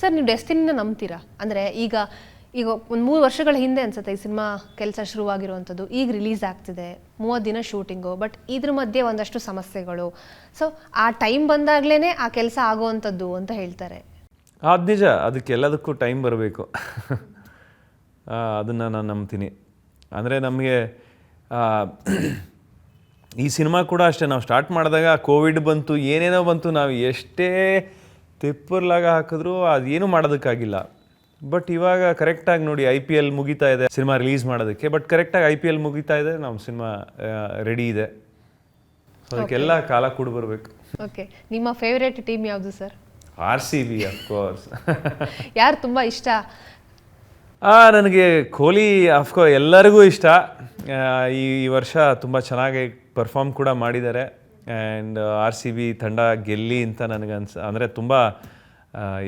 Sir, ನೀವು ಡೆಸ್ಟಿನಿನ ನಂಬ್ತೀರಾ? ಅಂದರೆ ಈಗ ಈಗ ಒಂದು ಮೂರು ವರ್ಷಗಳ ಹಿಂದೆ ಅನ್ಸುತ್ತೆ ಈ ಸಿನಿಮಾ ಕೆಲಸ ಶುರುವಾಗಿರುವಂಥದ್ದು. ಈಗ ರಿಲೀಸ್ ಆಗ್ತಿದೆ. ಮೂವತ್ತು ದಿನ ಶೂಟಿಂಗು ಬಟ್ ಇದ್ರ ಮಧ್ಯೆ ಒಂದಷ್ಟು ಸಮಸ್ಯೆಗಳು. ಸೊ ಆ ಟೈಮ್ ಬಂದಾಗಲೇ ಆ ಕೆಲಸ ಆಗುವಂಥದ್ದು ಅಂತ ಹೇಳ್ತಾರೆ. ಅದು ನಿಜ. ಅದಕ್ಕೆಲ್ಲದಕ್ಕೂ ಟೈಮ್ ಬರಬೇಕು. ಅದನ್ನು ನಾನು ನಂಬ್ತೀನಿ. ಅಂದರೆ ನಮಗೆ ಈ ಸಿನಿಮಾ ಕೂಡ ಅಷ್ಟೇ. ನಾವು ಸ್ಟಾರ್ಟ್ ಮಾಡಿದಾಗ ಕೋವಿಡ್ ಬಂತು, ಏನೇನೋ ಬಂತು, ನಾವು ಎಷ್ಟೇ ತಿಪ್ಪರ್ಲಾಗ ಹಾಕಿದ್ರು ಅದೇನು ಮಾಡೋದಕ್ಕಾಗಿಲ್ಲ. ಬಟ್ ಇವಾಗ ಕರೆಕ್ಟಾಗಿ ನೋಡಿ ಐ ಪಿ ಎಲ್ ಮುಗಿತಾ ಇದೆ ಸಿನಿಮಾ ರಿಲೀಸ್ ಮಾಡೋದಕ್ಕೆ. ಬಟ್ ಕರೆಕ್ಟಾಗಿ ಐ ಪಿ ಎಲ್ ಮುಗಿತಾ ಇದೆ ನಮ್ಮ ಸಿನಿಮಾ ರೆಡಿ ಇದೆ. ಸೊ ಅದಕ್ಕೆಲ್ಲ ಕಾಲ ಕೂಡ ಬರಬೇಕು. ಓಕೆ ನಿಮ್ಮ ಫೇವ್ರೇಟ್ ಟೀಮ್ ಯಾವುದು sir R C B of course ಯಾರು ತುಂಬ ಇಷ್ಟ? ನನಗೆ ಕೊಹ್ಲಿ ಅಫ್ಕೋ ಎಲ್ಲರಿಗೂ ಇಷ್ಟ. ಈ ಈ ವರ್ಷ ತುಂಬ ಚೆನ್ನಾಗಿ ಪರ್ಫಾರ್ಮ್ ಕೂಡ ಮಾಡಿದ್ದಾರೆ. ಆ್ಯಂಡ್ ಆರ್ ಸಿ ಬಿ ತಂಡ ಗೆಲ್ಲಿ ಅಂತ ನನಗೆ ಅನ್ಸ ಅಂದರೆ ತುಂಬ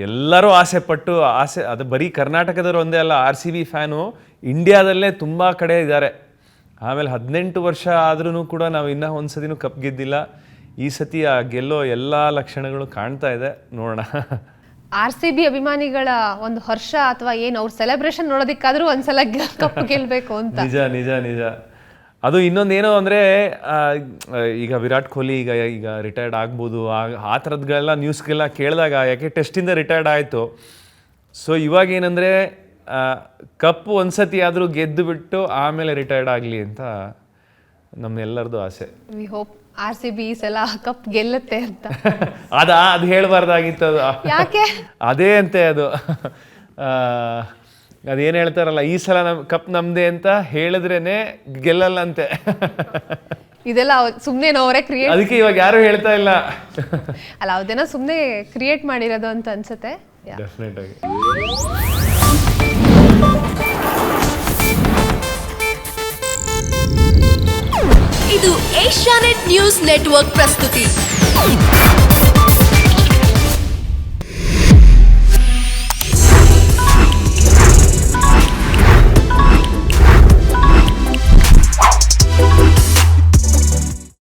ಎಲ್ಲರೂ ಆಸೆ ಪಟ್ಟು ಆಸೆ ಅದು ಬರೀ ಕರ್ನಾಟಕದವರು ಒಂದೇ ಅಲ್ಲ ಆರ್ ಸಿ ಬಿ ಫ್ಯಾನು ಇಂಡಿಯಾದಲ್ಲೇ ತುಂಬ ಕಡೆ ಇದ್ದಾರೆ. ಆಮೇಲೆ ಹದಿನೆಂಟು ವರ್ಷ ಆದ್ರೂ ಕೂಡ ನಾವು ಇನ್ನೂ ಒಂದು ಸತಿನೂ ಕಪ್ ಗೆದ್ದಿಲ್ಲ. ಈ ಸತಿ ಆ ಗೆಲ್ಲೋ ಎಲ್ಲ ಲಕ್ಷಣಗಳು ಕಾಣ್ತಾ ಇದೆ ನೋಡೋಣ. ಆರ್ ಸಿ ಬಿ ಅಭಿಮಾನಿಗಳ ಒಂದು ಹರ್ಷ ಅಥವಾ ಏನು ಅವ್ರ ಸೆಲೆಬ್ರೇಷನ್ ನೋಡೋದಕ್ಕಾದ್ರೂ ಒಂದ್ಸಲ ಕಪ್ ಗೆಲ್ಬೇಕು ಅಂತ. ನಿಜ ನಿಜ ನಿಜ. ಅದು ಇನ್ನೊಂದು ಇನ್ನೊಂದೇನು ಅಂದರೆ ಈಗ ವಿರಾಟ್ ಕೊಹ್ಲಿ ಈಗ ಈಗ ರಿಟೈರ್ಡ್ ಆಗ್ಬೋದು. ಆ- ಆ ಥರದ್ಗೆಲ್ಲ ನ್ಯೂಸ್ಗೆಲ್ಲ ಕೇಳಿದಾಗ ಯಾಕೆ ಟೆಸ್ಟಿಂದ ರಿಟೈರ್ಡ್ ಆಯಿತು. ಸೊ ಇವಾಗ ಏನಂದರೆ ಕಪ್ ಒಂದ್ಸತಿ ಆದರೂ ಗೆದ್ದು ಬಿಟ್ಟು ಆಮೇಲೆ ರಿಟೈರ್ಡ್ ಆಗಲಿ ಅಂತ ನಮ್ಮೆಲ್ಲರದು ಆಸೆ. We hope R C B ಈ ಸಲ ಕಪ್ ಗೆಲ್ಲುತ್ತೆ ಅಂತ. ಅದ ಅದು ಹೇಳಬಾರ್ದಾಗಿತ್ತು ಅದು. ಯಾಕೆ? ಅದೇ ಅಂತೆ ಅದು. ಆ, ಅದೇನು ಹೇಳ್ತಾರಲ್ಲ ಈ ಸಲ ನಮ್ ಕಪ್ ನಮ್ದೇ ಅಂತ ಹೇಳಿದ್ರೇನೆ ಗೆಲ್ಲಲ್ಲ ಅಂತೆ ಇದೆಲ್ಲ ಸುಮ್ಮನೆ ಅವರೇ ಕ್ರಿಯೇಟ್ ಅದಕ್ಕೆ ಇವಾಗ ಯಾರು ಹೇಳ್ತಾ ಇಲ್ಲ. ಅಲ್ಲ ಅದೇನೋ ಸುಮ್ಮನೆ ಕ್ರಿಯೇಟ್ ಮಾಡಿರೋದು ಅಂತ ಅನ್ಸುತ್ತೆ. Yeah. ಡೆಫಿನೆಟ್ ಆಗಿ ಇದು ಏಷ್ಯಾನೆಟ್ ನ್ಯೂಸ್ ನೆಟ್ವರ್ಕ್ ಪ್ರಸ್ತುತಿ.